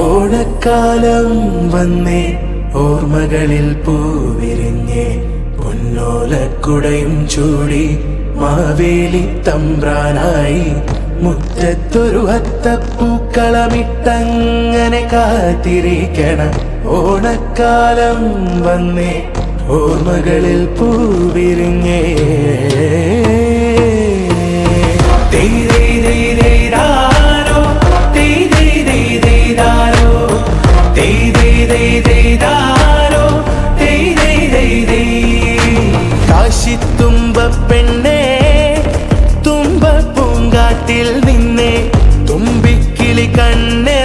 ഓണക്കാലം വന്നേ ഓർമ്മകളിൽ പൂവിരിഞ്ഞേ പൊന്നോലക്കുടയും ചൂടി മാവേലി തമ്പ്രാനായി. മുറ്റത്തൊരു ഹത്തപ്പൂക്കളമിട്ടങ്ങനെ കാത്തിരിക്കണം ഓണക്കാലം വന്നേ ഓർമ്മകളിൽ പൂവിരിഞ്ഞേ. തുമ്പപ്പെണ്ണേ തുമ്പ പൂങ്കാട്ടിൽ നിന്നെ തുമ്പിക്കിളി കണ്ണേ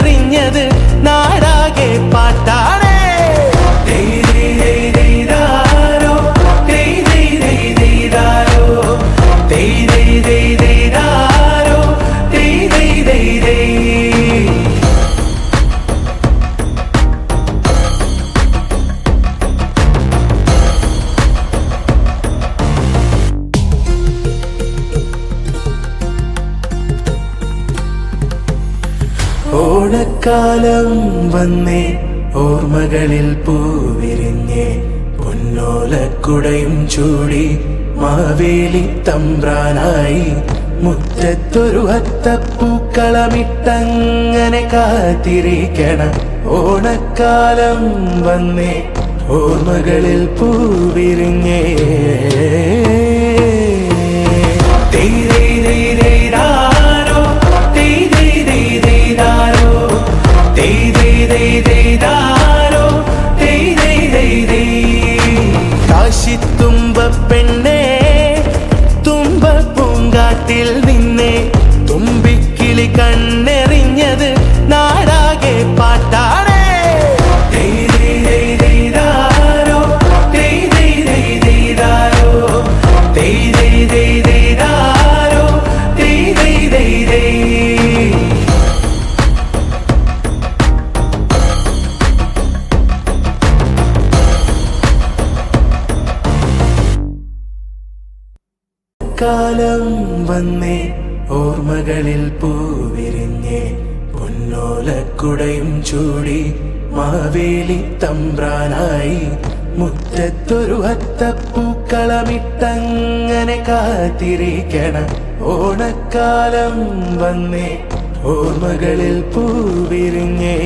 കാലം വന്നേ ഓർമ്മകളിൽ പൂവിരിഞ്ഞേ. പൊന്നോലക്കുടയും ചൂടി മാവേലി തമ്പ്രാനായി. മുറ്റത്തൊരു ഹത്തപ്പൂക്കളമിട്ടങ്ങനെ കാത്തിരിക്കണം. ഓണക്കാലം വന്നേ ഓർമ്മകളിൽ പൂവിരിഞ്ഞേ. കാലം വന്നേ ഓർമ്മകളിൽ പൂവിരിഞ്ഞേ പൊന്നോലക്കുടയും ചൂടി മാവേലി തമ്പ്രാനായി. മുറ്റത്തൊരു ഹത്തപ്പൂക്കളമിട്ടങ്ങനെ കാത്തിരിക്കണം ഓണക്കാലം വന്നേ ഓർമ്മകളിൽ പൂവിരിഞ്ഞേ.